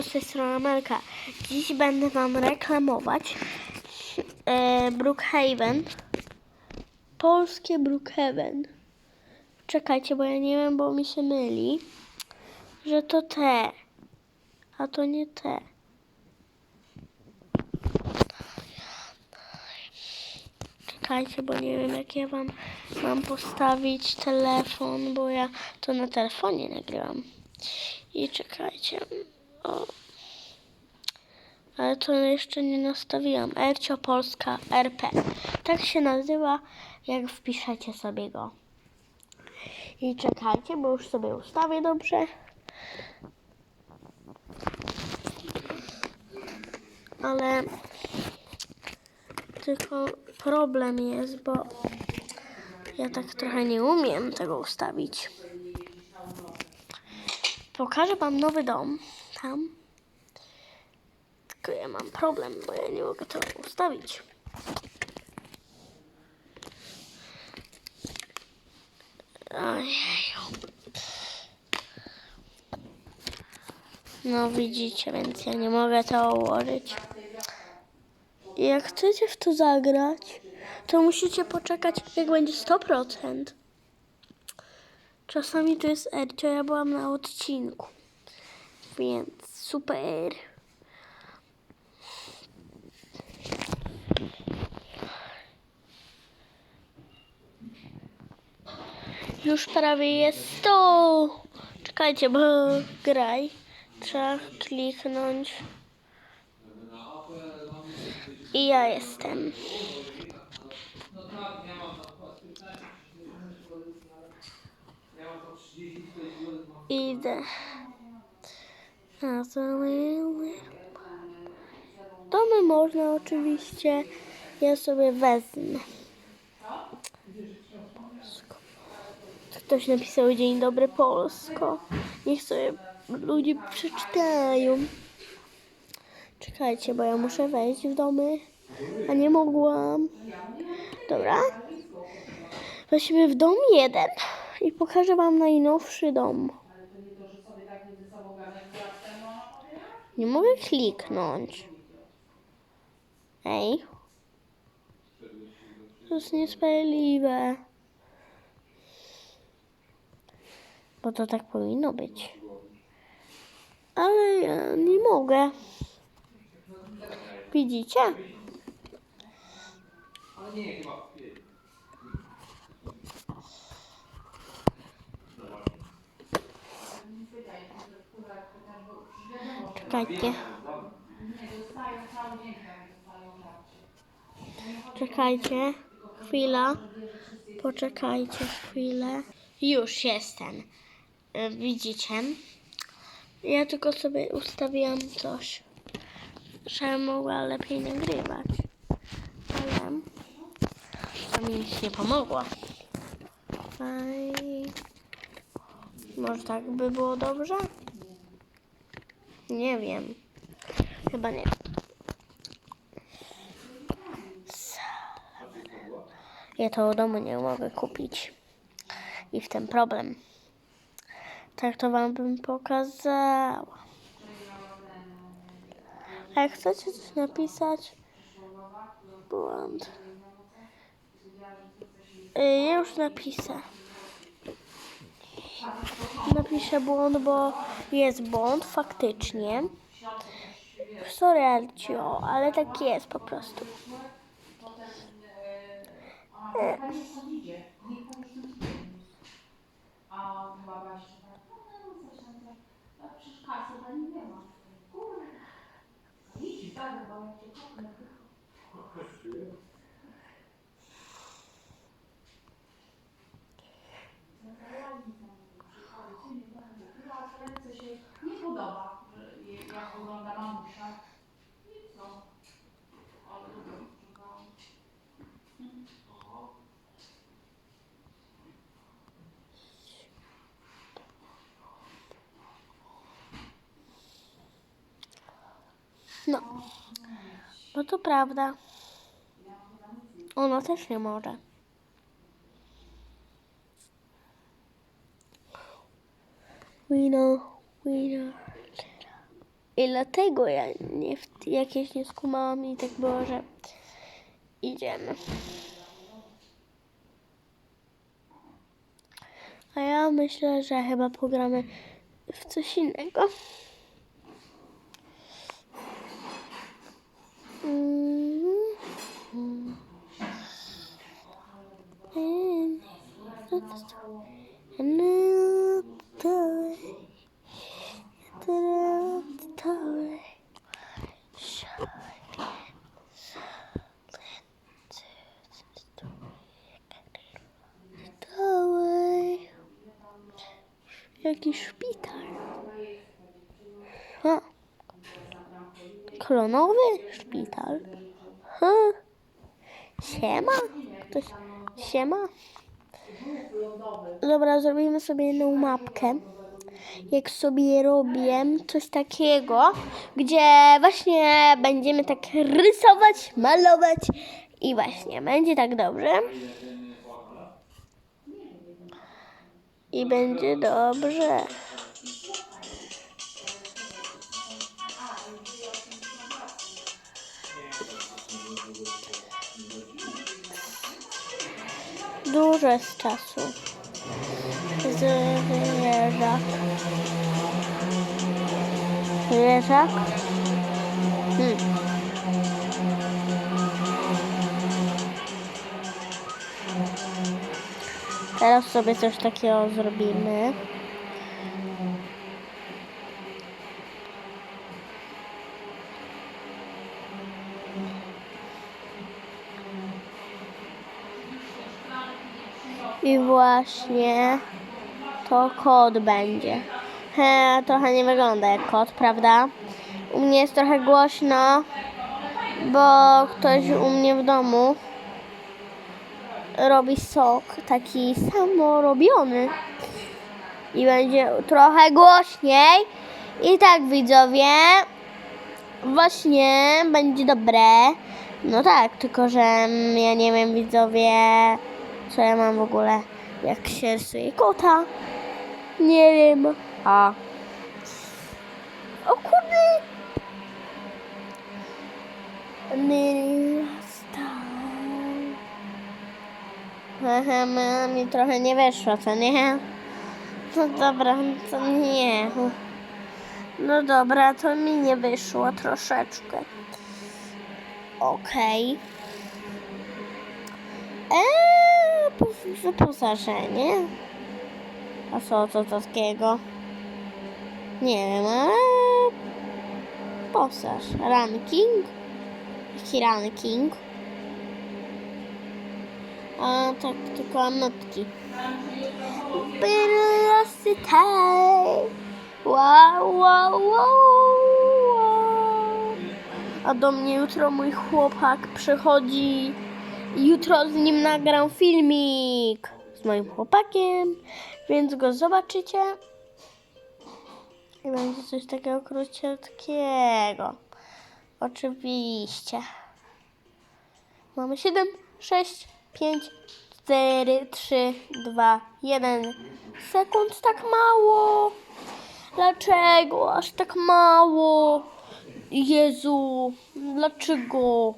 Siemanko, z tej strony Amelka. Dziś będę Wam reklamować e, Brookhaven. Polskie Brookhaven. Czekajcie, bo ja nie wiem, bo mi się myli, że to te, a to nie te. Czekajcie, bo nie wiem, jak ja Wam mam postawić telefon, bo ja to na telefonie nagrywam. I czekajcie. O. Ale to jeszcze nie nastawiłam. Ercio Polska RP. Tak się nazywa, jak wpiszecie sobie go. I czekajcie, bo już sobie ustawię dobrze. Ale tylko problem jest, bo ja tak trochę nie umiem tego ustawić. Pokażę wam nowy dom tam. Tylko ja mam problem, bo ja nie mogę tego ustawić. No widzicie, więc ja nie mogę to ułożyć. Jak chcecie w to zagrać, to musicie poczekać, jak będzie 100%. Czasami to jest Ercio, ja byłam na odcinku. Więc super. Już prawie jest to. Czekajcie, bo graj. Trzeba kliknąć. I ja jestem. Idę. Na domy. Można oczywiście. Ja sobie wezmę. Ktoś napisał Dzień dobry Polsko. Niech sobie ludzie przeczytają. Czekajcie, bo ja muszę wejść w domy, a nie mogłam. Dobra. Weźmy w dom jeden i pokażę wam najnowszy dom. Nie mogę kliknąć. Ej. To jest niesprawiedliwe. Bo to tak powinno być. Ale ja nie mogę. Widzicie? Czekajcie. Czekajcie. Chwila. Poczekajcie chwilę. Już jestem. E, Widzicie? Ja tylko sobie ustawiłam coś, żebym mogła lepiej nagrywać. Ale to mi nic nie pomogło. Ej. Może tak by było dobrze? Nie wiem. Chyba nie. Ja to domu nie mogę kupić. I w tym problem. Tak to wam bym pokazała. A jak chcecie coś napisać? Błąd. Y, Ja już napiszę. Napiszę błąd, bo jest błąd faktycznie. Sorry, Alcio, ale tak jest po prostu. E, A baba jeszcze tak, no coś tam, tak, no przecież kasy dla niej nie ma. Kurde. Idź, tak, bo jak cię kopnę. Ręce się nie podoba, że jak wygląda mamusia. Lubię, No. No to prawda. Ona też nie może. We know. I dlatego ja nie, jakieś nie skumałam i tak było, że idziemy. A ja myślę, że chyba pogramy w coś innego. Mhm. Jakiś szpital. Ha. Klonowy szpital. Ha. Siema. Ktoś... Siema. Dobra, zrobimy sobie jedną mapkę. Jak sobie robię coś takiego, gdzie właśnie będziemy tak rysować, malować i właśnie będzie tak dobrze. I będzie dobrze. Dużo jest czasu. Zwierzak. Zwierzak? Hmm. Teraz sobie coś takiego zrobimy. I właśnie to kot będzie. He, trochę nie wygląda jak kot, prawda? U mnie jest trochę głośno, bo ktoś u mnie w domu robi sok taki samorobiony. I będzie trochę głośniej. I tak widzowie, właśnie będzie dobre. No tak, tylko że ja nie wiem widzowie, co ja mam w ogóle, jak się rysuje kota. Nie wiem. A. O kurde. Aha, mi trochę nie wyszło, co nie? No dobra, to nie. No dobra, to mi nie wyszło troszeczkę. Okej. Eee, po- wyposażenie. A co to takiego? Nie wiem, ale... Posaż. Ranking? Jaki ranking? A tak, tylko mam notki. Curiosity. Wow, wow, wow, wow. A do mnie jutro mój chłopak przychodzi. Jutro z nim nagram filmik z moim chłopakiem, więc go zobaczycie. I będzie coś takiego króciutkiego. Oczywiście. Mamy 7, 6, 5, 4, 3, 2, 1 sekund. Tak mało. Dlaczego aż tak mało? Jezu, dlaczego?